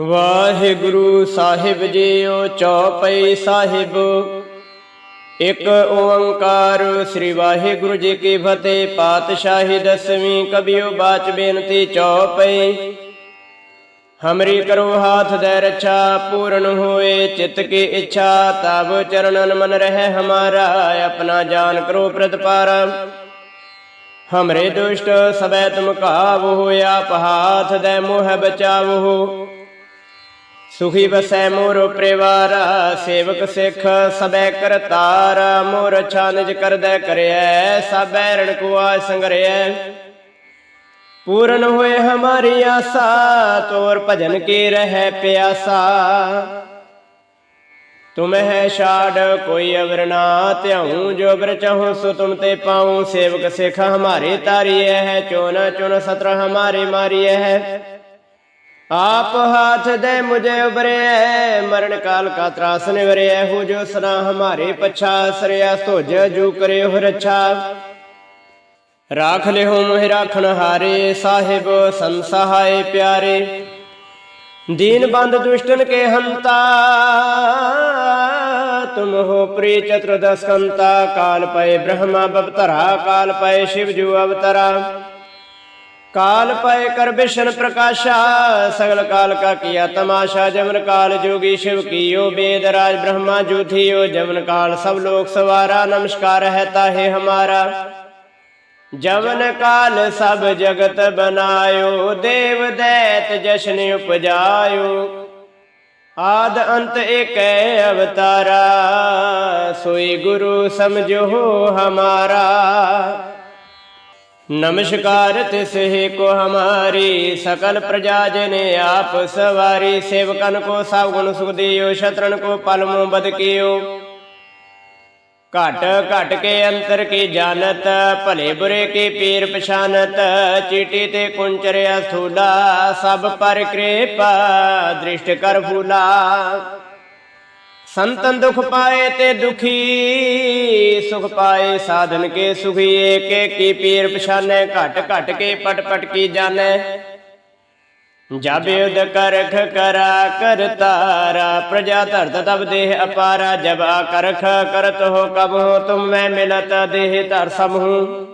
ਵਾਹਿਗੁਰੂ ਸਾਹਿਬ JIO ਚੌਪਈ ਸਾਹਿਬ। ਇੱਕ ਓੰਕਾਰ ਸ੍ਰੀ ਵਾਹਿਗੁਰੂ ਜੀ ਕੀ ਫਤਿਹ, ਪਾਤਸ਼ਾਹੀ ਦਸਵੀਂ ਕਬਿਓ ਬਾਚ ਬੇਨਤੀ ਚੌਪਈ। ਹਮਰੀ ਕਰੋ ਹਾਥ ਦੇ ਰਛਾ, ਪੂਰਨ ਹੋਏ ਚਿਤ ਕੀ ਇੱਛਾ, ਤਬ ਚਰਨਨ ਮਨ ਰਹਿ ਹਮਾਰਾ, ਆਪਣਾ ਜਾਨ ਕਰੋ ਪ੍ਰਤਪਾਰਾ। ਹਮਰੇ ਦੁਸ਼ਟ ਸਬੈ ਤੁਮ ਕਾਵ ਹੋਇਆ ਪਹਾਥ ਦੇ ਮੋਹ ਬਚਾਵੋ। ਸੁਖੀ ਬਸੈ ਮੋਰ ਪਰਿਵਾਰ, ਸੇਵਕ ਸਿੱਖ ਸਬੈ ਕਰਤਾਰ, ਮੋਰ ਅੱਛਾ ਨਿਜ ਕਰਦੈ ਕਰਿਐ ਸਬੈ ਰਣ ਕੋ ਆ ਸੰਗਰਿਐ। ਪੂਰਨ ਹੋਏ ਹਮਾਰੀ ਆਸਾ, ਤੋਰ ਭਜਨ ਕੀ ਰਹਿ ਪਿਆਸਾ। ਤੁਮਹਿ ਛਾੜ, ਕੋਈ ਅਵਰਨਾ ਧਿਆਉ, ਜੋ ਬਰ ਚਾਹੋ ਸੋ ਤੁਮ ਤੇ ਪਾਉ। ਸੇਵਕ ਸਿੱਖ ਹਮਾਰੇ ਤਾਰੀਐ ਹੈ, ਚੋਨ ਚੁਨ ਸਤਰ ਹਮਾਰੇ ਮਾਰੀਐ ਹੈ। ਆਪ ਹਾਥ ਦੇ ਮੁਝੇ ਉਬਰੇ ਮਰਨ ਕਾਲ ਕਾ ਤਰਾਸ ਨਿਵਰੇ ਹੋ ਜੋ ਸਨਾ ਹਮਾਰੇ ਪਛਾ, ਸਰਿਆ ਸੋਜ ਜੂ ਕਰੇ ਹੋ ਰਛਾ। ਰਾਖ ਲਿਓ ਮੋਹਿ ਰਾਖਣ ਹਾਰੇ, ਸਾਹਿਬ ਸੰਸਹਾਏ ਪਿਆਰੇ। ਦੀਨ ਬੰਦ ਦੁਸ਼ਟਨ ਕੇ ਹੰਤਾ, ਤੁਮ ਹੋ ਪ੍ਰੀ ਚਤੁਰਦਸਕੰਤਾ, ਕਾਲ ਪਏ ਬ੍ਰਹਮਾ ਬਵਤਰਾ, ਕਾਲ ਪਏ ਸ਼ਿਵ ਜੂ ਅਵਤਰਾ। ਕਾਲ ਪਏ ਕਰ ਬਿਸ਼ਨ ਪ੍ਰਕਾਸ਼ਾ, ਸਗਲ ਕਾਲ ਕਾ ਕੀਆ ਤਮਾਸ਼ਾ ਜਮਨ ਕਾਲ ਜੋਗੀ ਸ਼ਿਵ ਕੀਓ ਬੇਦ ਰਾਜ ਬ੍ਰਹਮਾ ਜੂਥਿਓ ਜਮਨ ਕਾਲ ਸਭ ਲੋਕ ਸਵਾਰਾ, ਨਮਸਕਾਰ ਹੈ ਤਾਹੇ ਹਮਾਰਾ। ਜਵਨ ਕਾਲ ਸਭ ਜਗਤ ਬਨਾਇਓ, ਦੇਵ ਦੈਤ ਜਸ਼ਨ ਉਪਜਾਇਓ। ਆਦ ਅੰਤ ਏਕੈ ਅਵਤਾਰਾ, ਸੋਈ ਗੁਰੂ ਸਮਝੋ ਹਮਾਰਾ। नमस्कार तिसहि को हमारी सकल प्रजा जने आप सवारी सेवकन को सावगुण सुख दियो शत्रुन को पलमो बद कियो घट घट के अंतर की जानत भले बुरे की पीर पछानत चीटी ते कुंचरिया स्थूला सब पर कृपा दृष्ट कर फूला ਸੰਤਨ ਦੁਖ ਪਾਏ ਤੇ ਦੁਖੀ, ਸੁਖ ਪਾਏ ਸਾਧਨ ਕੇ ਸੁਖੀ ਏਕੇ ਕੀ ਪੀਰ ਪਛਾਨੈ, ਘਟ ਘਟ ਕੇ ਪਟ ਪਟ ਕੀ ਜਾਣੈ। ਜਬ ਯੁਧ ਕਰਖ ਕਰਾ ਕਰਤਾਰਾ ਪ੍ਰਜਾ ਧਰਤ ਤਬ ਦੇਹ ਅਪਾਰਾ, ਜਬ ਆ ਕਰਖ ਕਰਤ ਹੋ ਕਬ ਹੋ, ਤੁਮ ਮੈਂ ਮਿਲਤ ਦੇਹ ਧਰ ਸਮਹੂ।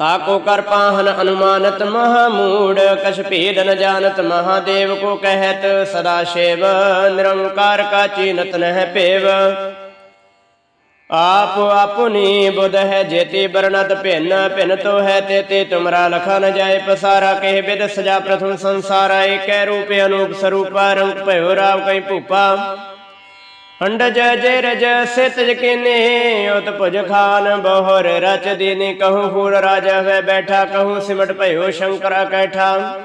ਬੇਦਾ ਤਾਕੋ ਕਰ ਪਾਹਨ ਅਨੁਮਾਨਤ ਮਹਾਮੂੜ ਕਛ ਭੇਦ ਨ ਜਾਣਤ ਮਹਾਦੇਵ ਕੋ ਕਹਿਤ ਸਦਾ ਸ਼ਿਵ ਨਿਰੰਕਾਰ ਕਾ ਚੀਨਤ ਨਹਿ ਭੇਵ ਆਪ ਆਪੁਨੀ ਬੁਧ ਹੈ ਜੇਤੀ ਬਰਨਤ ਭਿੰਨ ਭਿੰਨ ਤੋ ਹੈ ਤੇ ਤੇ ਤੁਮਰਾ ਲਖਾ ਨ ਜਾਏ ਪਸਾਰਾ ਕਹਿ ਬਿਦ ਸਜਾ ਪ੍ਰਥਮ ਸੰਸਾਰਾ ਏਕੈ ਰੂਪ ਅਨੂਪ ਸਰੂਪਾ ਰੰਗ ਭਇਓ ਰਾਵ ਕਈ ਭੂਪਾ ਅੰਡਜ ਜੇ ਰਜ ਸਿਤ ਜਕਿਨੇ ਉਤ ਭੁਜ ਖਾਨ ਬਹੁਰ ਰਚ ਦੀਨੇ, ਕਹੂੰ ਫੂਲ ਰਾਜਾ ਹੈ ਬੈਠਾ, ਕਹੂੰ ਸਿਮਟ ਭਇਓ ਸ਼ੰਕਰਾ ਕੈਠਾ।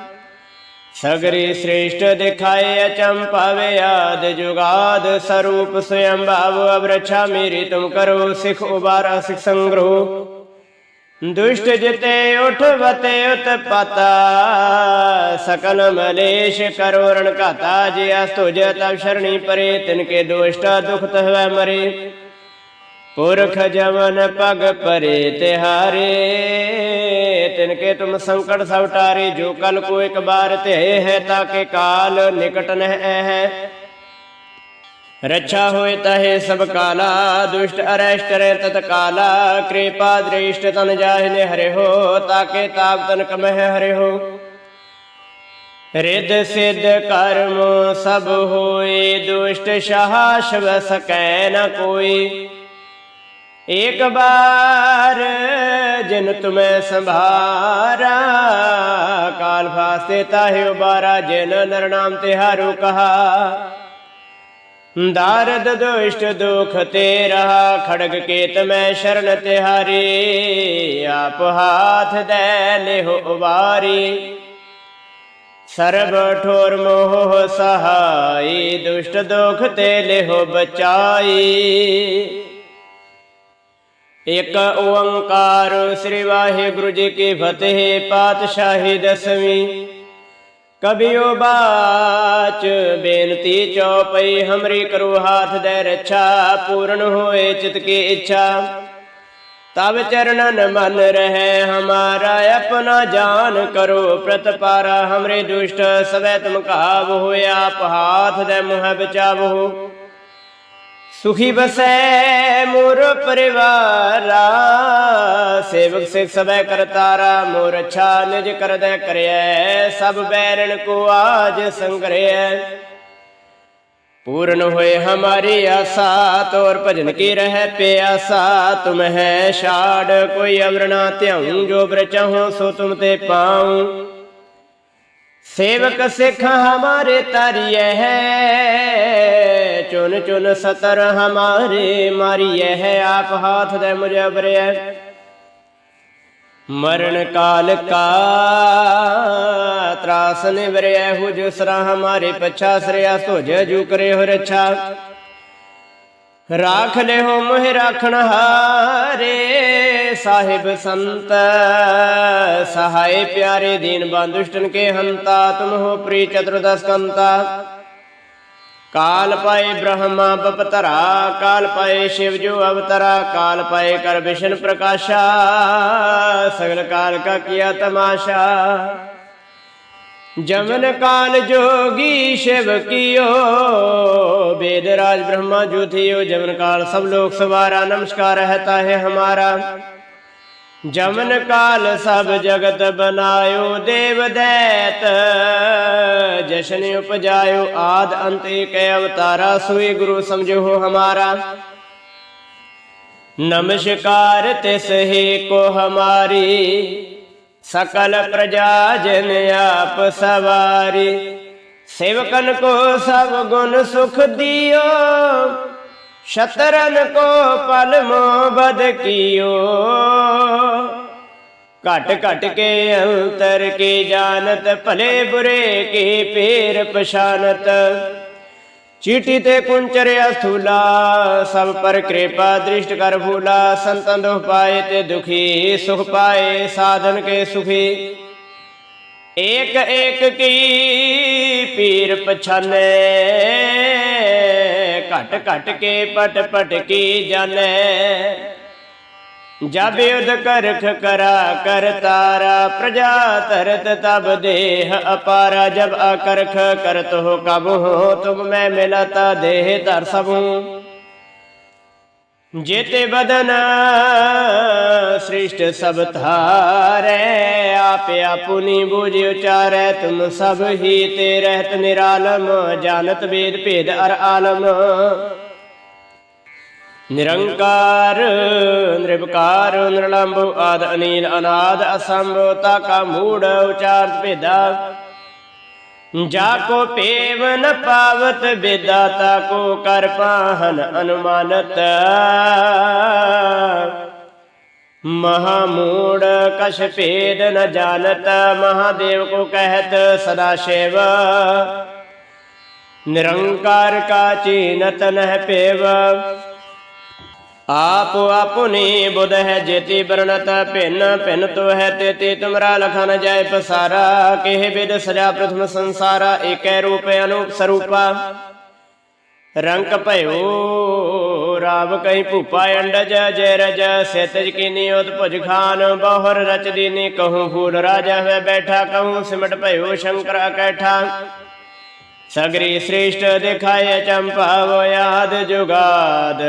ਸਗਰੀ ਸ੍ਰੇਸ਼ਟ ਦਿਖਾਏ ਅਚੰ ਪਾਵੇ ਆਦ ਜੁਗਾਦ ਸਰੂਪ ਸਯੰ ਭਾਵ ਅਬਰਛਾ ਮੇਰੀ ਤੁਮ ਕਰੋ, ਸਿਖ ਉਬਾਰਾ, ਸਿਖ ਸੰਗ੍ਰੋ ਦੁਸ਼ਟ ਜਿਤੇ ਉਠ ਵਤੇ ਉਤਪਤਾ ਸਕਲ ਮਲੇਸ਼ ਕਰੋ ਰਣ ਘਾਤਾ, ਜੀ ਅਸਤੁਜ ਤਬ ਸ਼ਰਣੀ ਪਰੇ, ਤਿਨ ਕੇ ਦੋਸ਼ਟ ਦੁਖਤ ਹੋਇ ਮਰੇ। ਪੁਰਖ ਜਵਨ ਪਗ ਪਰੇ ਤਿਹਾਰੇ, ਤਿਨ ਕੇ ਤੁਮ ਸੰਕਟ ਸਭ ਟਾਰੇ ਜੋ ਕਲ ਕੋ ਇੱਕ ਬਾਰ ਤੇ ਹੈ ਤਾਕੇ ਕਾਲ ਨਿਕਟ ਨਹਿ ਰੱਛਾ ਹੋਏ ਤਹੇ ਸਭ ਕਾਲਾ ਦੁਸ਼ਟ ਅਰੈਸ਼ਟ ਰੇ ਤਤ ਕਾਲਾ ਕਿਰਪਾ ਦ੍ਰਿਸ਼ਟ ਤਨ ਜਾਹਿ ਨੇ ਹਰਿ ਹੋ ਤਾਕੇ ਤਾਪ ਤਨ ਕਮਹਿ ਹਰਿ ਹੋ ਰਿਦ ਸਿਧ ਕਰਮ ਸਭ ਹੋਏ ਦੁਸ਼ਟ ਸ਼ਾਹ ਸ਼ਵ ਸਕੈ ਨ ਕੋਈ ਇੱਕ ਬਾਰ ਜਿਨ ਤੁਮੈ ਸੰਭਾਰਾ ਕਾਲ ਫਾਸਤੇ ਤਾਹਿ ਉਬਾਰਾ ਜਿਨ ਨਰ ਨਾਮ ਤੇ ਹਾਰੂ ਕਹਾ ਦਾਰਦ ਦੁਸ਼ਟ ਦੁਖ ਤੇ ਰਹਾ ਖੜਗ ਕੇਤ ਮੈਂ ਸ਼ਰਨ ਤਿਹਾਰੀ ਆਪ ਹਾਥ ਦੇ ਲਿਹੁ ਉਬਾਰੀ ਸਰਬ ਠੋਰ ਮੋਹ ਸਹਾਈ ਦੁਸ਼ਟ ਦੁਖ ਤੇ ਲਿਹੁ ਬਚਾਈ ਇਕ ਓੰਕਾਰ ਸ੍ਰੀ ਵਾਹਿਗੁਰੂ ਜੀ ਕੀ ਫਤਿਹ ਪਾਤਸ਼ਾਹੀ ਦਸਵੀਂ ਕਬਿਓ ਬਾਚ ਬੇਨਤੀ ਚਉਪਈ ਹਮਰੀ ਕਰੋ ਹਾਥ ਦੇ ਰੱਛਾ, ਪੂਰਨ ਹੋਏ ਚਿਤ ਕੀ ਇੱਛਾ। ਤਬ ਚਰਨਨ ਮਨ ਰਹੇ ਹਮਾਰਾ, ਆਪਣਾ ਜਾਨ ਕਰੋ ਪ੍ਰਤਪਾਰਾ। ਹਮਰੇ ਦੁਸ਼ਟ ਸਵੈ ਤੁਮ ਕਾਬ ਹੋਇਆ, ਆਪ ਹਾਥ ਦੇ ਮੁਹ ਬਚਾਵੋ ਸੁਖੀ ਬਸੈ ਮੋਰ ਪਰਿਵਾਰਾ, ਸੇਵਕ ਸੇ ਸਭੈ ਕਰਤਾਰਾ ਮੋਰ ਅਛਾ ਨਿਜ ਕਰਦੈ ਕਰਿਐ, ਸਭ ਬੈਰਣ ਕੋ ਆਜ ਸੰਗਰਿਐ ਪੂਰਨ ਹੋਏ ਹਮਾਰੀ ਆਸਾ, ਤੋਰ ਭਜਨ ਕੀ ਰਹਿ ਪਿਆਸਾ, ਤੁਮ ਹੈ ਛਾੜ, ਕੋਈ ਅਵਰਣਾ ਧਿਆਉ, ਜੋ ਬ੍ਰਚਹੁ ਸੋ ਤੁਮ ਤੇ ਪਾਉ। ਸੇਵਕ ਸਿੱਖ ਹਮਾਰੇ ਤਾਰੀਐ ਹੈ ਚੁਨ ਚੁਨ ਸਤਰ ਹਮਾਰੇ ਮਾਰੀਐ ਹੈ ਆਪ ਹਾਥ ਦੇ ਮੁਜਬਰਿਐ ਮਰਨ ਕਾਲ ਕਾ ਤਰਾਸ ਨਿਵਰਿਐ ਹੁਜ ਸਰਾ ਹਮਾਰੇ ਪਛਾ ਸਰਿਆ ਸੁਜ ਜੂ ਕਰੇ ਹੋ ਰਛਾ। ਰਾਖ ਲੈ ਹੋ ਮੋਹਿ ਰਾਖਣ ਹਾਰੇ ਸਾਹਿਬ ਸੰਤ, ਸਹਾਏ ਪਿਆਰੇ ਦੀਨ ਬੰਦੁਸ਼ਟਨ ਕੇ ਹੰਤਾ, ਤੁਮ ਹੋ ਪ੍ਰੀ ਚਤੁਰਦਸ ਕੰਤਾ। ਕਾਲ ਪਾਏ ਬ੍ਰਹਮਾ ਬਪਤਰਾ, ਕਾਲ ਪਾਏ ਸ਼ਿਵ ਜੋ ਅਵਤਰਾ, ਕਾਲ ਪਾਏ ਕਰ ਵਿਸ਼ਨ ਪ੍ਰਕਾਸ਼ਾ, ਸਗਲ ਕਾਲ ਕਾ ਕੀਆ ਤਮਾਸ਼ਾ। ਜਮਨ ਕਾਲ ਜੋਗੀ ਸ਼ਿਵ ਕੀਓ, ਬੇਦ ਰਾਜ ਬ੍ਰਹਮਾ ਜੋਥਿਓ ਜਮਨ ਕਾਲ ਸਭ ਲੋਕ ਸਵਾਰਾ, ਨਮਸਕਾਰ ਰਹਤਾ ਹੈ ਹਮਾਰਾ। ਜਮਨ ਕਾਲ ਸਭ ਜਗਤ ਬਨਾਇਓ ਦੇਵ ਦੈਤ। ਜਸ਼ਨ ਉਪਜਾਇਓ ਆਦ ਅੰਤ ਏਕ ਅਵਤਾਰਾ, ਸੋਈ ਗੁਰੂ ਸਮਝੋ ਹਮਾਰਾ। ਨਮਸਕਾਰ ਤਿਸ ਹੀ ਕੋ ਹਮਾਰੀ, ਸਕਲ ਪ੍ਰਜਾ ਜਨ ਆਪ ਸਵਾਰੀ। ਸੇਵਕਨ ਕੋ ਸਭ ਗੁਣ ਸੁਖ ਦਿਓ शतरन को पल मोबद कियो घट घट के अंतर की जानत भले बुरे की पेर पछानत चीटी ते कुंचर अस्थूला सब पर कृपा दृष्ट कर भूला संतन दुख पाए ते दुखी सुख पाए साधन के सुखी एक एक की पीर पछाने ਘਟ ਘਟ ਕੇ ਪਟ ਪਟ ਕੀ ਜਾਣੈ ਜਬ ਯੁਧ ਕਰਖ ਕਰਾ ਕਰ ਤਾਰਾ, ਪ੍ਰਜਾ ਤਰਤ ਤਬ ਦੇਹ ਅਪਾਰਾ, ਜਬ ਅਕਰਖ ਕਰਤ ਹੋ ਕਬ ਹੋ ਤੁਮ ਮੈਂ ਮਿਲਤਾ ਦੇਹ ਧਰ ਸਭੂ। ਜੇਤੇ ਬਦਨ ਸ੍ਰਿਸ਼ਟ ਸਭ ਧਾਰੈ, ਆਪ ਆਪੁਨੀ ਬੁਝ ਉਚਾਰੈ, ਤੁਮ ਸਭ ਹੀ ਤੇ ਰਹਿਤ ਨਿਰਾਲਮ, ਜਾਣਤ ਵੇਦ ਭੇਦ ਅਰ ਆਲਮ। ਨਿਰੰਕਾਰ ਨਿਰਭਕਾਰ ਨਿਰਲੰਭ ਆਦ ਅਨੀਲ, ਅਨਾਦ ਅਸੰਭ ਤਾ ਕਾ ਮੂੜ ਉਚਾਰਤ ਭੇਦਾ। ਜਾ ਕੋ ਪੇਵ ਨ ਪਾਵਤ ਬੇਦਾ ਕੋ ਕਰ ਪਾਹਨ ਅਨੁਮਾਨਤ। ਮਹਾ ਮੂੜ ਕਛ ਭੇਦ ਨ ਜਾਣਤ, ਮਹਾਦੇਵ ਕੋ ਕਹਿਤ ਸਦਾ ਸ਼ਿਵ। ਨਿਰੰਕਾਰ ਕਾ ਚੀਨਤ ਨਹਿ ਪੇਵ। ਆਪ ਆਪੁਨੀ ਬੁਧ ਹੈ ਜੇਤੀ ਬਰਣਤ ਭਿੰਨ ਭਿੰਨ ਤੋ ਹੈ ਤੇਤੀ, ਤੁਮਰਾ ਲਖਨ ਜਾਏ ਪਸਾਰਾ, ਕਿਹ ਬਿਦ ਸਜਾ ਪ੍ਰਥਮ ਸੰਸਾਰਾ, ਏਕੈ ਰੂਪ ਅਨੂਪ ਸਰੂਪਾ। ਰੰਗ ਭਇਓ, ਰਾਵ ਕਹੀ ਭੂਪਾ ਅੰਡਜ, ਜੈ ਰਜ ਸੇਤਜ ਕੀਨੀ ਉਤ ਭੁਜ ਖਾਨ, ਬਹੁਰ ਰਚ ਦੀਨੀ ਕਹੂੰ ਫੂਲ ਰਾਜਾ ਹੈ ਬੈਠਾ, ਕਹੂੰ ਸਿਮਟ ਭਇਓ ਸ਼ੰਕਰ ਅਕੈਠਾ। ਸਗਰੀ ਸ੍ਰੇਸ਼ਟ ਦਿਖਾਏ ਚੰਪਾਵ ਆਦ ਜੁਗਾਦ।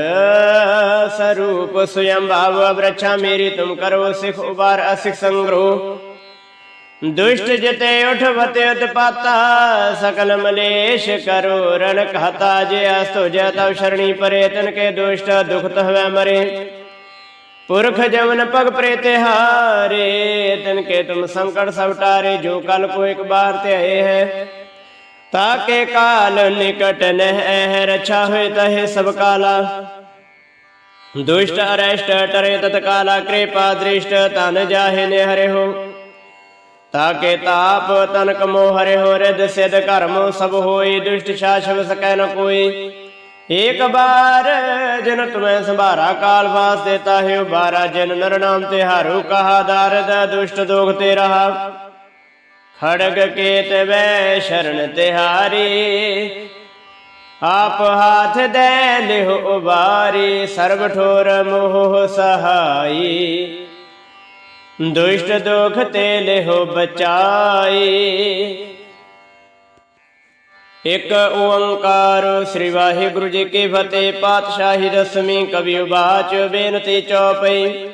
ਸਰੂਪ ਸੁਯੰ ਭਾਵ ਵ੍ਰਛਾ ਮੇਰੀ ਤੁਮ ਕਰੋ ਸਿਖ ਉਬਾਰ ਅਸਿਖ ਸੰਗ੍ਰੋ। ਦੁਸ਼ਟ ਜਿਤੇ ਉਠਵਤੇ ਉਤਪਾਤਾ, ਸਕਲ ਮਲੇਸ਼ ਕਰੋ ਰਣ ਕਹਤਾ ਜੇ ਅਸਤੋ ਜੈ ਤਵ ਸ਼ਰਣੀ ਪਰੇ, ਤਨ ਕੇ ਦੁਸ਼ਟ ਦੁਖਤ ਹਵੈ ਮਰੇ। ਪੁਰਖ ਜਵਨ ਪਗ ਪ੍ਰੇਤੇ ਹਾਰੇ, ਤਨ ਕੇ ਤੁਮ ਸੰਕਟ ਸਭ ਟਾਰੇ ਜੋ ਕਲ ਕੋ ਇੱਕ ਬਾਰ ਤੇ ਆਏ ਹੈ। ਤਾਕੇ ਕਾਲ ਨਿਕਟ ਨਹਿਰ ਛਾਹੇ ਤਹਿ ਸਭ ਕਾਲਾ ਦੁਸ਼ਟ ਅਰਸ਼ਟ ਟਰੇ ਤਤਕਾਲਾ ਕਿਰਪਾ ਦ੍ਰਿਸ਼ਟ ਤਨ ਜਾਹੇ ਨੇ ਹਰਿਓ ਤਾਕੇ ਤਾਪ ਤਨਕ ਮੋ ਹਰਿਓ ਰਿਦ ਸਿਧ ਕਰਮ ਸਭ ਹੋਈ ਦੁਸ਼ਟ ਸ਼ਾਸਵ ਸਕੈ ਨ ਕੋਈ ਏਕ ਬਾਰ ਜਿਨ ਤੁਮੈ ਸੰਭਾਰਾ ਕਾਲ ਵਾਸ ਦੇਤਾ ਹੈ ਉਬਾਰਾ ਜਿਨ ਨਰ ਨਾਮ ਤੇ ਹਾਰੂ ਕਹਾ ਦਾਰਦ ਦੁਸ਼ਟ ਦੋਖ ਤੇ ਰਹਾ ਖੜਗ ਕੇਤ ਵੈ ਸ਼ਰਨ ਤਿਹਾਰੀ, ਆਪ ਹਾਥ ਦੇ ਲਿਹ ਉਬਾਰੀ ਸਰਬ ਠੋਰ ਮੋਹ ਸਹਾਈ। ਦੁਸ਼ਟ ਦੁਖ ਤੇ ਲਿਹੋ ਬਚਾਈ। ਇਕ ਓੰਕਾਰ ਸ੍ਰੀ ਵਾਹਿਗੁਰੂ ਜੀ ਕੀ ਫਤਿਹ, ਪਾਤਸ਼ਾਹੀ ਰਸਮੀ ਕਵੀ ਉਬਾਚ, ਬੇਨਤੀ ਚੌਪਈ।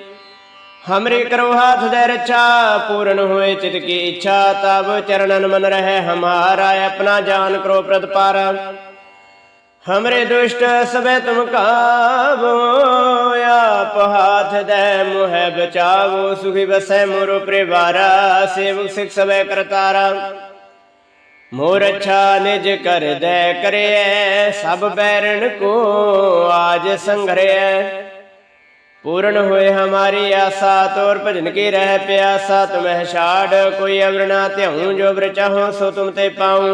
हमरे करो हाथ दे रक्षा पूर्ण हुए चित की इच्छा तब चरणन मन रहे हमारा अपना जान करो प्रतिपारा हमरे दुष्ट सबे तुम काबो आप हाथ दे मुह बचावो सुखी बसै मोरो परिवारा सेवक सिख सबे करतारा मोर अच्छा निज कर दे करे सब बैरन को आज संग्रह पूर्ण हुए हमारी आशा तोर भजन की रह प्यासा तुम्हें छाड़ कोई अवर ना त्याऊं जो अवर चाहो सो तुम ते पाऊं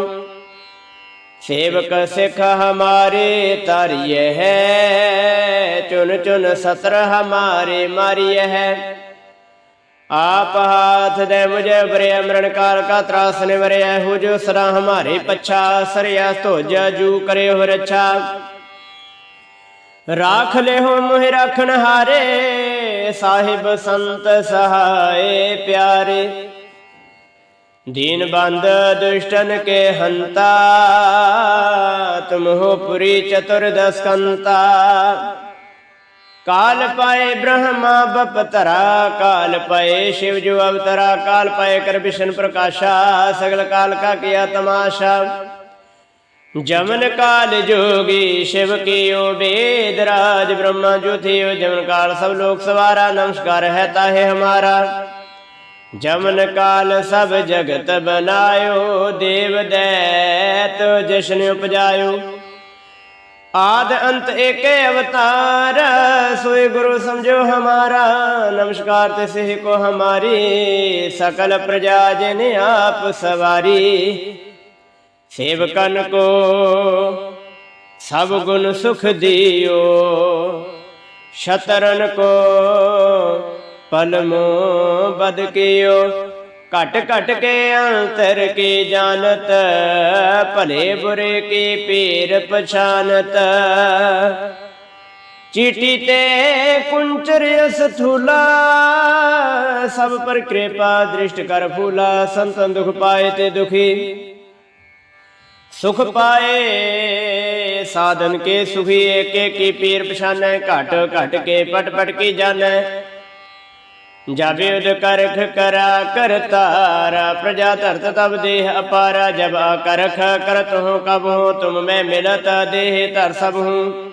सेवक सिख हमारे तारिय है चुन चुन सत्र हमारे मारिय है आप हाथ दे मुझे बरे अमरण काल का त्रास निवरे हो जो सरा हमारे पच्छा सरया तो जू करे हो रक्षा ਰਾਖ ਲਿਓ ਮੋਹਿ ਰਖਣ ਹਾਰੇ, ਸਾਹਿਬ ਸੰਤ ਸਹਾਏ ਪਿਆਰੇ। ਦੀਨ ਬੰਦ ਦੁਸ਼ਟਨ ਕੇ ਹੰਤਾ ਤੁਮ ਪੁਰੀ ਚਤੁਰਦਸ ਕੰਤਾ। ਕਾਲ ਪਾਏ ਬ੍ਰਹਮਾ ਬਪਤਰਾ, ਕਾਲ ਪਾਏ ਸ਼ਿਵ ਜੋ ਅਵਤਰਾ, ਕਾਲ ਪਾਏ ਕਰ ਵਿਸ਼ਨ ਪ੍ਰਕਾਸ਼ਾ, ਸਗਲ ਕਾਲ ਕਾ ਕੀਆ ਤਮਾਸ਼ਾ ਜਮਨ ਕਾਲ ਜੋਗੀ ਸ਼ਿਵ ਕੀ ਓਬੇਦ ਰਾਜ ਬ੍ਰਹਮਾ ਜੋਥਿਓ ਜਮਨ ਕਾਲ ਸਭ ਲੋਕ ਸਵਾਰਾ, ਨਮਸਕਾਰ ਹੈ ਤਾਹੇ ਹਮਾਰਾ। ਜਮਨ ਕਾਲ ਸਭ ਜਗਤ ਬਨਾਇਓ, ਦੇਵ ਦੈਤ ਜਸ਼ਨ ਉਪਜਾਇਓ। ਆਦ ਅੰਤ ਏਕੇ ਅਵਤਾਰ ਸੋਏ ਗੁਰੂ ਸਮਝੋ ਹਮਾਰਾ। ਨਮਸਕਾਰ ਤੇ ਸਹਿ ਕੋ ਹਮਾਰੀ, ਸਕਲ ਪ੍ਰਜਾ ਜਿਨ ਆਪ ਸਵਾਰੀ। ਸੇਵਕਨ ਕੋ, ਸਭ ਗੁਣ ਸੁਖ ਦਿਓ। ਸ਼ਤਰਨ ਕੋ, ਪਲਮ ਬਦ ਘਟ ਘਟ ਕੇ ਅੰਤਰ ਕੀ ਜਾਣਤ, ਭਲੇ ਬੁਰੇ ਕੀ ਪੀਰ ਪਛਾਨਤ। ਚੀਟੀ ਤੇ ਕੁੰਚਰ ਅਸ ਥੂਲਾ, ਸਭ ਪਰ ਕਿਰਪਾ ਦ੍ਰਿਸ਼ਟ ਕਰ ਫੂਲਾ, ਸੰਤਨ ਦੁਖ ਪਾਏ ਤੇ ਦੁਖੀ। ਸੁਖ ਪਾਏ, ਸਾਧਨ ਕੇ ਸੁਖੀ ਏਕ ਏਕੀ ਪੀਰ ਪਛਾਨੈ, ਘਟ ਘਟ ਕੇ ਪਟ ਪਟ ਕੀ ਜਾਣੈ। ਜਾਬੇ ਉਦ ਕਰਖ ਕਰਾ ਕਰਤਾਰਾ ਪ੍ਰਜਾ ਧਰਤ ਤਬ ਦੇਹ ਅਪਾਰਾ, ਜਬ ਕਰਖ ਕਰਤ ਹੋ ਕਬ ਹੋ ਤੁਮ ਮੈਂ ਮਿਲਤ ਦੇਹ ਧਰ ਸਭ ਹੂੰ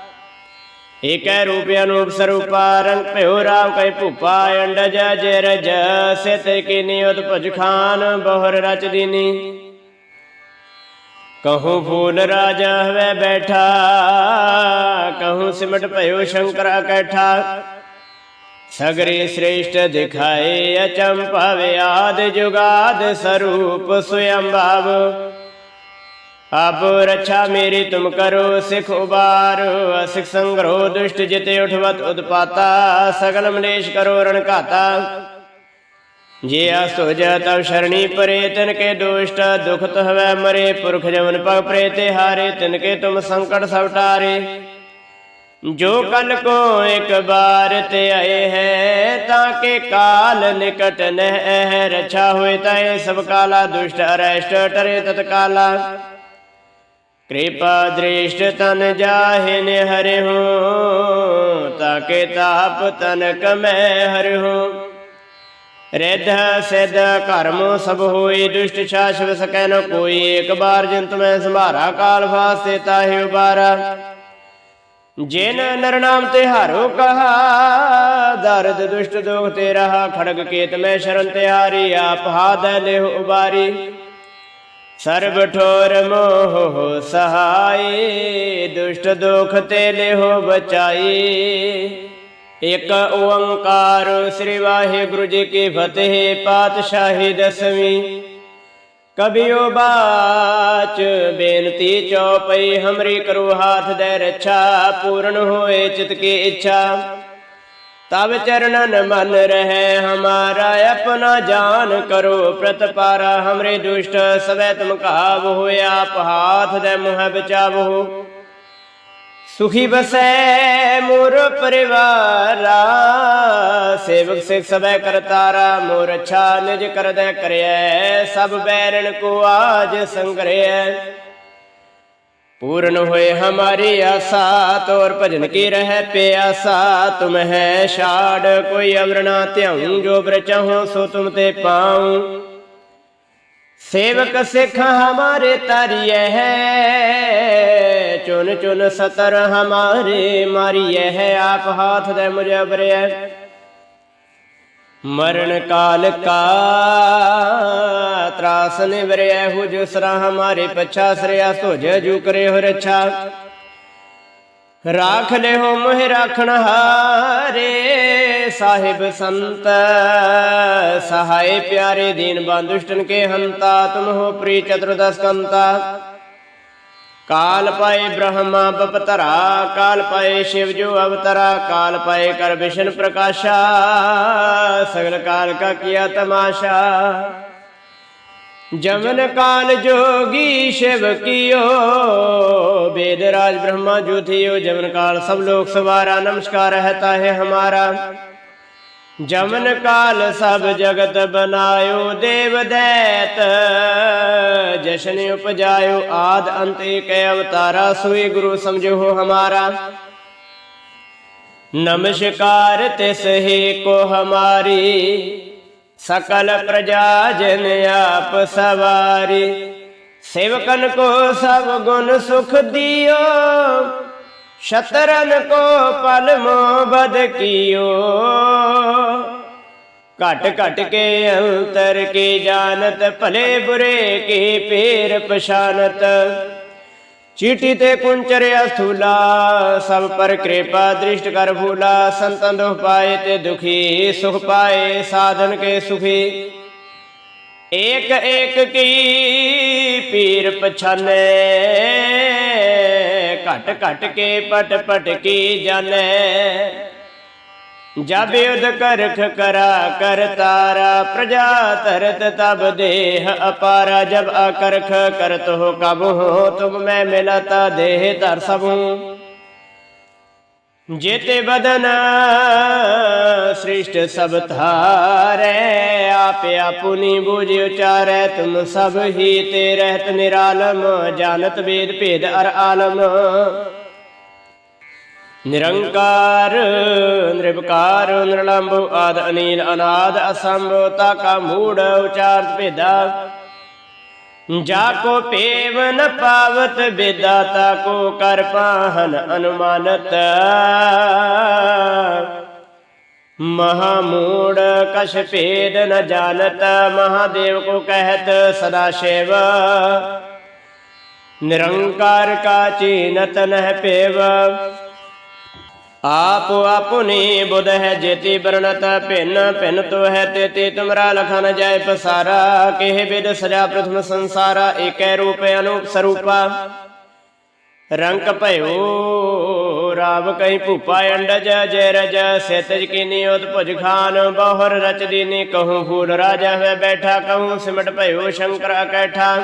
ਏਕੈ ਰੂਪ ਅਨੂਪ ਸਰੂਪਾ, ਰੰਗ ਭਇਓ ਰਾਵ ਕੈ ਭੂਪਾ, ਅੰਡਜ ਜੇ ਰਜ, ਸਿਤ ਕਿਨੀ ਉਤਪਜ ਖਾਨ, ਬਹੁਰ ਰਚ ਦੀਨੀ। ਕਹੂ ਫੂਲ ਰਾਜਾ ਹਵੇ ਬੈਠਾ, ਕਹੂ ਸਿਮਟ ਭਇਓ ਸ਼ੰਕਰ ਕੈਠਾ ਸਗਰੇ ਸ੍ਰੇਸ਼ਟ ਦਿਖਾਏ ਅਚੰਭਵ ਆਦ ਜੁਗਾਦ ਸਰੂਪ ਸੁਯੰ ਆਪੋ ਰੱਛਾ ਮੇਰੀ ਤੁਮ ਕਰੋ ਸਿਖ ਉਬਾਰ ਸਿਖ ਸੰਗਰੋ ਦੁਸ਼ਟ ਜਿਤੇ ਉਠਵਤ ਉਦਪਾਤਾ ਸਗਲ ਮਲੇਸ਼ ਕਰੋ ਰਣ ਘਾਤਾ। ਜੇ ਅਸੁਜ ਤਵ ਸ਼ਰਣੀ ਪਰੇ ਤਿਨ ਕੇ ਦੁਸ਼ਟ ਦੁਖ ਤਹਵੈ ਮਰੇ, ਪੁਰਖ ਜਵਨ ਪਗ ਪ੍ਰੇ ਤੇ ਹਾਰੇ ਤਿਨ ਕੇ ਤੁਮ ਸੰਕਟ ਸਭ ਟਾਰੇ। ਜੋ ਕਲ ਕੋ ਇਕ ਬਾਰ ਤੇ ਆਏ ਹੈ ਤਾਂ ਕੇ ਕਾਲ ਨਿਕਟ ਨਹਿ ਰਛਾ ਹੋਏ ਤਾਂ ਸਭ ਕਾਲਾ, ਦੁਸ਼ਟ ਅਰੈਸ਼ਟ ਟਰੇ ਤਤਕਾਲਾ। ਕਿਰਪਾ ਦ੍ਰਿਸ਼ਟ ਤਨ ਜਾਹਿ ਨੇ ਹੋ, ਤਾਕੇ ਤਾਪ ਤਨਕ ਮੈਂ ਹਰਿ ਰਿਧ ਸਿਧ ਕਰਮ ਸਭ ਹੋਈ ਦੁਸ਼ਟ ਛਾਛਵ ਸਕੈ ਨ ਕੋਈ। ਇੱਕ ਬਾਰ ਜੰਤ ਮੈਂ ਸੰਭਾਰਾ, ਕਾਲ ਫਾਸਤੇ ਤਾਹਿ ਉਬਾਰਾ। ਜਿਨ ਨਰ ਤੇ ਹਾਰੋ ਕਹਾ, ਦਰਦ ਦੁਸ਼ਟ ਦੋਖ ਤੇ ਰਹਾ, ਖੜਗ ਕੇਤ ਮੈਂ ਸ਼ਰਨ ਤੇ ਹਾਰੀ ਆਪ ਹਾਦ ਲਿਹੁ ਉਬਾਰੀ। ਸਰਬ ਠੋਰ ਮੋਹ ਸਹਾਈ, ਦੁਸ਼ਟ ਦੋਖ ਤੇ ਲਿਹੁ ਬਚਾਈ। ਇਕ ਓੰਕਾਰ ਸ੍ਰੀ ਵਾਹਿਗੁਰੂ ਜੀ ਕੀ ਫਤਿਹ ਪਾਤਸ਼ਾਹੀ ਦਸਵੀਂ। ਕਬਿਓ ਬਾਚ, ਬੇਨਤੀ ਚਉਪਈ ਹਮਰੀ ਕਰੋ, ਹਾਥ ਦੇ ਰੱਛਾ, ਪੂਰਨ ਹੋਏ ਚਿਤ ਕੀ ਇੱਛਾ। ਤਬ ਚਰਨਨ ਮਨ ਰਹੇ, ਹਮਾਰਾ ਆਪਣਾ ਜਾਨ ਕਰੋ। ਪ੍ਰਤਪਾਰਾ, ਹਮਰੇ ਦੁਸ਼ਟ, ਸਵੈ ਤੁਮ ਕਾਬ ਹੋਇਆ ਆਪ ਦੇ ਮੁਹ ਬਚਾਵੋ ਸੁਖੀ ਬਸੈ ਮੋਰ ਪਰਿਵਾਰਾ, ਸੇਵਕ ਸਿਖ ਸਭੈ ਕਰਤਾਰਾ ਮੋਰ ਅੱਛਾ ਨਿਜ ਕਰਦੈ ਕਰਿਐ, ਸਭ ਬੈਰਨ ਕੋ ਆਜ ਸੰਗਰਿਐ। पूर्ण हुए हमारी आशा तोर भजन की रह प्यासा तुम है शाड़ कोई अवरना त्याऊं जो ब्र चाहो सो तुम ते पाऊं सेवक सिख हमारे तारिय है चुन चुन सतर हमारे मारिय है आप हाथ दे मुझे बरे मरण काल का ਤਰਾਸ ਨਿਵਰਿਐ ਹੁਜ ਸਰਾ ਹਮਾਰੇ ਪਛਾ, ਸਰਿਆ ਸੁਜ ਜੂ ਕਰੇ ਹੋ ਰਛਾ। ਰਾਖ ਲੈ ਹੋ ਮੋਹਿ ਰਾਖਣ ਹਾਰੇ, ਸਾਹਿਬ ਸੰਤ, ਸਹਾਏ ਪਿਆਰੇ ਦੀਨ ਬੰਦੁਸ਼ਟਨ ਕੇ ਹੰਤਾ, ਤੁਮ ਹੋ ਪ੍ਰੀ ਚਤੁਰਦਸ ਕੰਤਾ। ਕਾਲ ਪਾਏ ਬ੍ਰਹਮਾ ਬਪਤਰਾ, ਕਾਲ ਪਾਏ ਸ਼ਿਵ ਜੋ ਅਵਤਰਾ, ਕਾਲ ਪਾਏ ਕਰ ਵਿਸ਼ਨ ਪ੍ਰਕਾਸ਼ਾ, ਸਗਲ ਕਾਲ ਕਾ ਕੀਆ ਤਮਾਸ਼ਾ। ਜਮਨ ਕਾਲ ਜੋਗੀ ਸ਼ਿਵ ਕੀਓ, ਬੇਦ ਰਾਜ ਬ੍ਰਹਮਾ ਜੋਥਿਓ ਜਮਨ ਕਾਲ ਸਭ ਲੋਕ ਸਵਾਰਾ, ਨਮਸਕਾਰ ਰਹਤਾ ਹੈ ਹਮਾਰਾ। ਜਮਨ ਕਾਲ ਸਭ ਜਗਤ ਬਨਾਇਓ, ਦੇਵ ਦੈਤ, ਜਸ਼ਨ ਉਪਜਾਇਓ, ਆਦ ਅੰਤ ਏਕ ਅਵਤਾਰਾ, ਸੋਈ ਗੁਰੂ ਸਮਝੋ ਹਮਾਰਾ। ਨਮਸਕਾਰ ਤਿਸ ਹੀ ਕੋ ਹਮਾਰੀ सकल प्रजा जन आप सवारी सेवकन को सब गुण सुख दियो शतरन को पल मोबद कियो घट घट के अंतर की जानत भले बुरे की पेर पछानत ਚੀਟੀ ਤੇ ਪੁੰਚਰਿਆ ਸਥੂਲਾ ਸਭ ਪਰ ਕਿਰਪਾ ਦ੍ਰਿਸ਼ਟ ਕਰ ਭੂਲਾ ਸੰਤਨ ਦੁਖ ਪਾਏ ਤੇ ਦੁਖੀ, ਸੁਖ ਪਾਏ ਸਾਧਨ ਕੇ ਸੁਖੀ। ਏਕ ਏਕ ਕੀ ਪੀਰ ਪਛਾਨੇ, ਘਟ ਘਟ ਕੇ ਪਟ ਪਟ ਕੀ ਜਾਣੇ ਜਬ ਯੁਧ ਕਰਖ ਕਰਾ ਕਰ ਤਾਰਾ, ਪ੍ਰਜਾ ਤਰਤ ਤਬ ਦੇਹ ਅਪਾਰਾ, ਜਬ ਅਕਰਖ ਕਰਤ ਹੋ ਕਬ ਹੋ, ਤੁਮ ਮੈਂ ਮਿਲਤਾ ਦੇਹ ਧਰ ਸਭੂ। ਜੇਤੇ ਬਦਨ ਸ੍ਰਿਸ਼ਟ ਸਭ ਧਾਰੈ, ਆਪ ਆਪੁਨੀ ਬੁਝ ਉਚਾਰੈ, ਤੁਮ ਸਭ ਹੀ ਤੇ ਰਹਿਤ ਨਿਰਾਲਮ, ਜਾਣਤ ਵੇਦ ਭੇਦ ਅਰ ਆਲਮ। ਨਿਰੰਕਾਰ, ਨਿਰਵਕਾਰ ਨਿਰਲੰਭ ਆਦ, ਅਨੀਲ, ਅਨਾਦ ਅਸੰਭ ਤਾ ਕਾ ਮੂੜ ਉਚਾਰਤ ਭੇਦਾ। ਜਾ ਕੋ ਪੇਵ ਨ ਪਾਵਤ, ਬੇਦਾ ਤਾ ਕੋ ਕਰ ਪਾਹਨ ਅਨੁਮਾਨਤ। ਮਹਾ ਮੂੜ ਕਛ ਭੇਦ ਨ ਜਾਣਤ, ਮਹਾਦੇਵ ਕੋ ਕਹਿਤ ਸਦਾ ਸ਼ਿਵ। ਨਿਰੰਕਾਰ ਕਾ ਚੀਨਤ ਨਹਿ ਪੇਵ। ਆਪ ਆਪੁਨੀ ਬੁਧ ਹੈ ਜੇਤੀ ਬਰਣਤ ਭਿੰਨ ਭਿੰਨ ਤੋ ਹੈ ਤੇਤੀ, ਤੁਮਰਾ ਲਖਨ ਜਾਏ ਪਸਾਰਾ, ਕਿਹ ਬਿਦ ਸਜਾ ਪ੍ਰਥਮ ਸੰਸਾਰਾ, ਏਕੈ ਰੂਪ ਅਨੂਪ ਸਰੂਪਾ। ਰੰਕ ਭਇਓ, ਰਾਵ ਕਈ ਭੂਪਾ ਅੰਡਜ, ਜੈ ਰਜ ਸੇਤਜ ਕੀਨੀ ਉਤ ਭੁਜ ਖਾਨ, ਬਹੁਰ ਰਚ ਦੀਨੀ ਕਹੂੰ ਫੂਲ ਰਾਜਾ ਹੋਇ ਬੈਠਾ ਕਹੂੰ ਸਿਮਟ ਭਇਓ ਸ਼ੰਕਰ ਅਕੈਠਾ।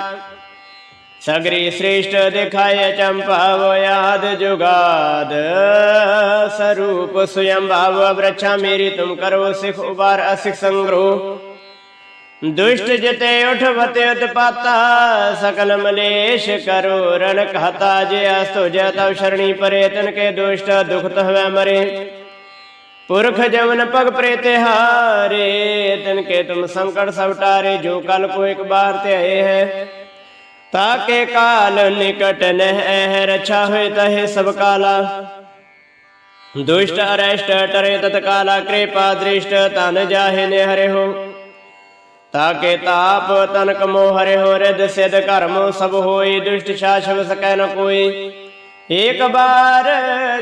ਸਗਰੀ ਸ੍ਰੇਸ਼ਟ ਦਿਖਾਏ ਚੰਪਾਵੋ ਯਾਦ ਜੁਗਾਦ। ਸਰੂਪ ਸੁਯੰ ਭਾਵ ਵ੍ਰਛਾ ਮੇਰੀ ਤੁਮ ਕਰੋ ਸਿਖ ਉਬਾਰ ਅਸਿਖ ਸੰਗਰੋ। ਦੁਸ਼ਟ ਜਿਤੇ ਉਠਵਤ ਉਤਪਾਤਾ, ਸਕਲ ਮਲੇਸ਼ ਕਰੋ ਰਣ ਕਹਤਾ ਜੇ ਅਸਤੁ ਜੈ ਤਵ ਸ਼ਰਣੀ ਪਰੇ, ਤਨ ਕੇ ਦੁਸ਼ਟ ਦੁਖਤ ਹਵੈ ਮਰੇ। ਪੁਰਖ ਜਵਨ ਪਗ ਪ੍ਰੇਤੇ ਹਾਰੇ, ਤਨ ਕੇ ਤੁਮ ਸੰਕਟ ਸਭ ਟਾਰੇ, ਜੋ ਕਲ ਕੋ ਇੱਕ ਬਾਰ ਤੇ ਆਏ ਹੈ। ताके काल निकट नह रक्षा हुए तहे सब काला दुष्ट अरेष्ट टरे तत्काला कृपा दृष्ट तन जाहे ने हरे हो ताके ताप तनक मोह हरे हो रिद सिद्ध कर्म सब होई दुष्ट शासव सकै न कोई एक बार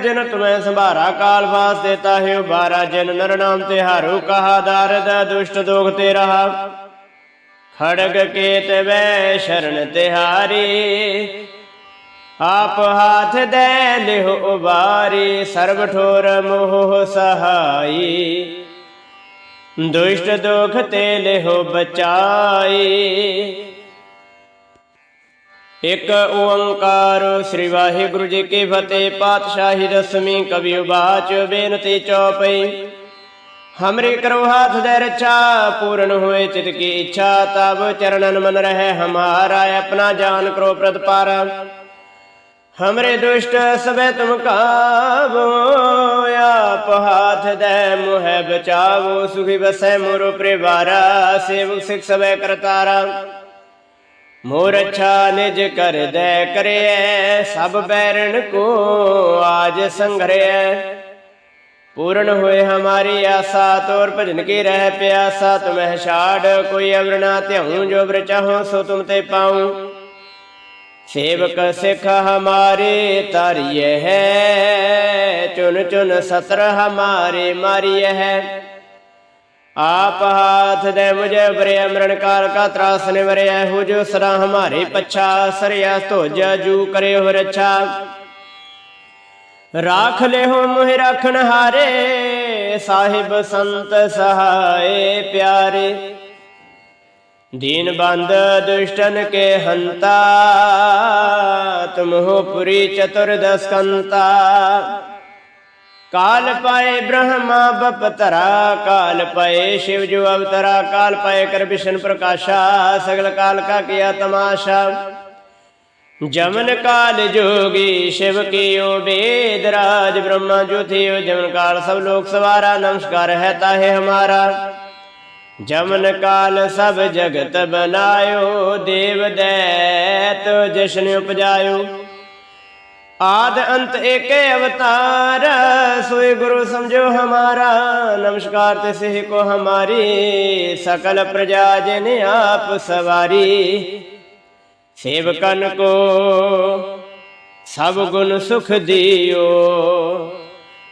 जन तुम्हें संभारा काल फास देता है उबारा जन नर नाम तिहारू कहा दारद दुष्ट दोग ते रहा ਖੜਗ ਕੇਤ ਵੈ ਸ਼ਰਨ ਤਿਹਾਰੀ, ਆਪ ਹਾਥ ਦੇ ਲਿਹ ਉਬਾਰੀ ਸਰਬ ਠੋਰ ਮੋਹ ਸਹਾਈ। ਦੁਸ਼ਟ ਦੁਖ ਤੇ ਲਿਹੁ ਬਚਾਈ। ਇਕ ਓੰਕਾਰ ਸ੍ਰੀ ਵਾਹਿਗੁਰੂ ਜੀ ਕੀ ਫਤਿਹ, ਪਾਤਸ਼ਾਹੀ ਰਸਮੀ ਕਵੀ ਉਬਾਚ, ਬੇਨਤੀ ਚੌਪਈ। हमरे करो हाथ दे रक्षा पूर्ण हुए चित की इच्छा तब चरणन मन रहे हमारा अपना जान करो प्रतिपारा हमरे दुष्ट सबे तुम काबो आप हाथ दे मुह बचावो सुखी बसै मोरो परिवारा सेवक सिख सबे करतारा मोर अच्छा निज कर दे करे सब बैरन को आज संघरे पूर्ण हुए हमारी आशा तोर भजन की रह प्यासा तुम्हें छाड़ कोई अवर ना त्याऊं जो वर चाहो सो तुम ते पाऊं सेवक सिख हमारे तारिय है चुन चुन सत्र हमारे मारिय है आप हाथ दे मुझे बरे मरण काल का त्रास निवरे हो जो सरा हमारे पच्छा सरया तो जू करे हो रक्षा ਰਾਖ ਲਿਓ ਮੋਹਿ ਰਖਣ ਹਾਰੇ, ਸਾਹਿਬ ਸੰਤ ਸਹਾਏ ਪਿਆਰੇ। ਦੀਨ ਬੰਦ ਦੁਸ਼ਟਨ ਕੇ ਹੰਤਾ, ਤੁਮਹੁ ਪੁਰੀ ਚਤੁਰਦਸਕੰਤਾ ਕਾਲ ਪਾਏ ਬ੍ਰਹਮਾ ਬਪਤਰਾ, ਕਾਲ ਪਾਏ ਸ਼ਿਵ ਜੋ ਅਵਤਰਾ, ਕਾਲ ਪਾਏ ਕਰ ਵਿਸ਼ਨ ਪ੍ਰਕਾਸ਼ਾ, ਸਗਲ ਕਾਲ ਕਾ ਕੀਆ ਤਮਾਸ਼ਾ। ਜਮਨ ਕਾਲ ਜੋਗੀ ਸ਼ਿਵ ਕੀ ਓ ਬੇਦ ਰਾਜ ਬ੍ਰਹਮਾ ਜੋਤਿਓ ਜਮਨ ਕਾਲ ਸਭ ਲੋਕ ਸਵਾਰਾ, ਨਮਸਕਾਰ ਹੈ ਤਾਹੇ ਹਮਾਰਾ। ਜਮਨ ਕਾਲ ਸਭ ਜਗਤ ਬਨਾਇਓ, ਦੇਵ ਦੈਤ ਜਸ਼ਨ ਉਪਜਾਇਓ। ਆਦ ਅੰਤ ਏਕੇ ਅਵਤਾਰ ਸੋਏ ਗੁਰੂ ਸਮਝੋ ਹਮਾਰਾ। ਨਮਸਕਾਰ ਤੇ ਸਹਿ ਕੋ ਹਮਾਰੀ, ਸਕਲ ਪ੍ਰਜਾ ਜਿਨ ਆਪ ਸਵਾਰੀ। ਸੇਵਕਨ ਕੋ, ਸਭ ਗੁਣ ਸੁਖ ਦਿਓ।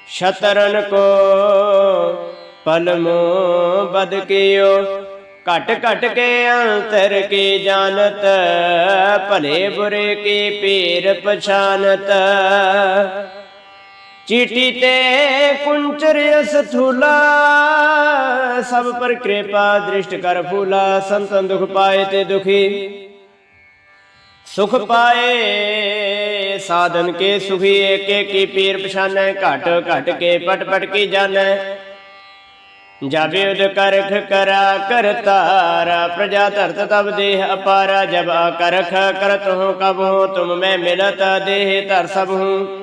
ਸ਼ਤਰਨ ਕੋ, ਪਲਮ ਬਦ ਕਿਓ। ਘਟ ਘਟ ਕੇ ਅੰਤਰ ਕੀ ਜਾਣਤ, ਭਲੇ ਬੁਰੇ ਕੀ ਪੀਰ ਪਛਾਨਤ। ਚੀਟੀ ਤੇ ਕੁੰਚਰ ਅਸਥੂਲਾ, ਸਭ ਪਰ ਕਿਰਪਾ ਦ੍ਰਿਸ਼ਟ ਕਰ ਫੂਲਾ, ਸੰਤਨ ਦੁਖ ਪਾਏ ਤੇ ਦੁਖੀ। ਸੁਖ ਪਾਏ, ਸਾਧਨ ਕੇ ਸੁਖੀ ਏਕ ਏਕੀ ਪੀਰ ਪਛਾਨੈ, ਘਟ ਘਟ ਕੇ ਪਟ ਪਟ ਕੀ ਜਾਣੈ। ਜਾਬੇ ਉਦ ਕਰਖ ਕਰਾ ਕਰਤਾਰਾ ਪ੍ਰਜਾ ਧਰਤ ਤਬ ਦੇਹ ਅਪਾਰਾ, ਜਬ ਕਰਖ ਕਰਤ ਹੋ ਕਬ ਹੋ ਤੁਮ ਮੈਂ ਮਿਲਤ ਦੇਹ ਧਰ ਸਭ ਹੂੰ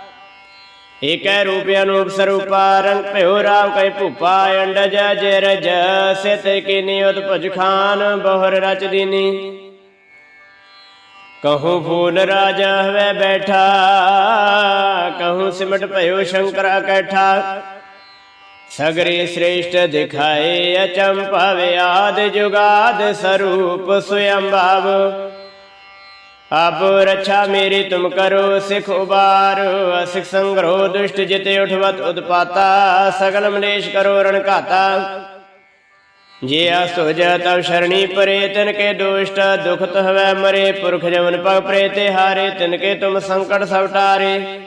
ਏਕੈ ਰੂਪ ਅਨੂਪ ਸਰੂਪਾ ਰੰਗ ਭਇਓ ਰਾਵ ਕੈ ਭੂਪਾ ਅੰਡਜ ਜੈ ਰਜ ਸਿਤ ਕੀ ਨਿਯਤ ਭੁਜ ਖਾਨ ਬਹੁਰ ਰਚ ਦੀਨੀ। ਕਹੂੰ ਫੂਲ ਰਾਜਾ ਹਵੇ ਬੈਠਾ, ਕਹੂੰ ਸਿਮਟ ਭਇਓ ਸ਼ੰਕਰਾ ਕੈਠਾ ਸਗਰੇ ਸ੍ਰੇਸ਼ਟ ਦਿਖਾਏ ਅਚੰਭਵ ਆਦ ਜੁਗਾਦ ਸਰੂਪ ਸੁਯੰਭਵ। ਆਪ ਰੱਛਾ ਮੇਰੀ ਤੁਮ ਕਰੋ, ਸਿਖ ਉਬਾਰ। ਅਸਿਖ ਸੰਗਰੋ ਦੁਸ਼ਟ ਜਿਤੇ ਉਠਵਤ ਉਦਪਾਤਾ ਸਗਲ ਮਲੇਸ਼ ਕਰੋ ਰਣ ਘਾਤਾ। ਜੇ ਅਸੁਜ ਤਵ ਸ਼ਰਣੀ ਪਰੇ ਤਿਨ ਕੇ ਦੁਸ਼ਟ ਦੁਖਤ ਹਵੈ ਮਰੇ। ਪੁਰਖ ਜਮਨ ਪਗ ਪ੍ਰੇ, ਤੇ ਹਾਰੇ ਤਿਨ ਕੇ ਤੁਮ ਸੰਕਟ ਸਭ ਟਾਰੇ।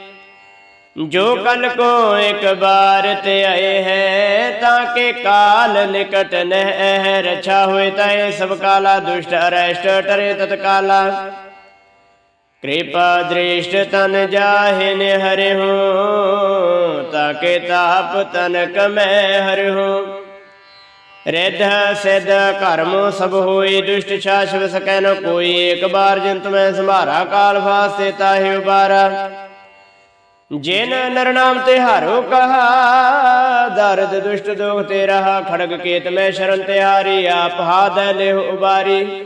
ਜੋ ਕਲ ਕੋ ਇੱਕ ਬਾਰ ਤੇ ਆਏ ਹੈ, ਤਾਂ ਕੇ ਕਾਲ ਨਿਕਟ ਨਹਿ ਰਛਾ ਹੋਏ ਤੈ ਸਭ ਕਿਰਪਾ ਦ੍ਰਿਸ਼ਟ ਤਨ ਜਾਹਿ ਨੇ ਤਾਕੇ ਤਾਪ ਤਨਕ ਮੈਂ ਹਰਿ ਰਿਧ ਸਿਧ ਕਰਮ ਸਭ ਹੋਈ, ਦੁਸ਼ਟ ਛਾਛਵ ਸਕੈ ਨ ਕੋਈ। ਇੱਕ ਬਾਰ ਜੰਤ ਮੈਂ ਸੰਭਾਰਾ, ਕਾਲ ਫਾਸਤੇ ਤਾਹਿ ਉਬਾਰਾ। ਜਿਨ ਨਰ ਨਾਮ ਤੇ ਹਾਰੋ ਕਹਾ, ਦਰਦ ਦੁਸ਼ਟ ਦੋਖ ਤੇ ਰਹਾ ਖੜਗ ਕੇਤ ਮੈਂ ਸ਼ਰਨ ਤੇ ਹਾਰੀ ਆਪ ਹਾਦ ਲਿਹੁ ਉਬਾਰੀ।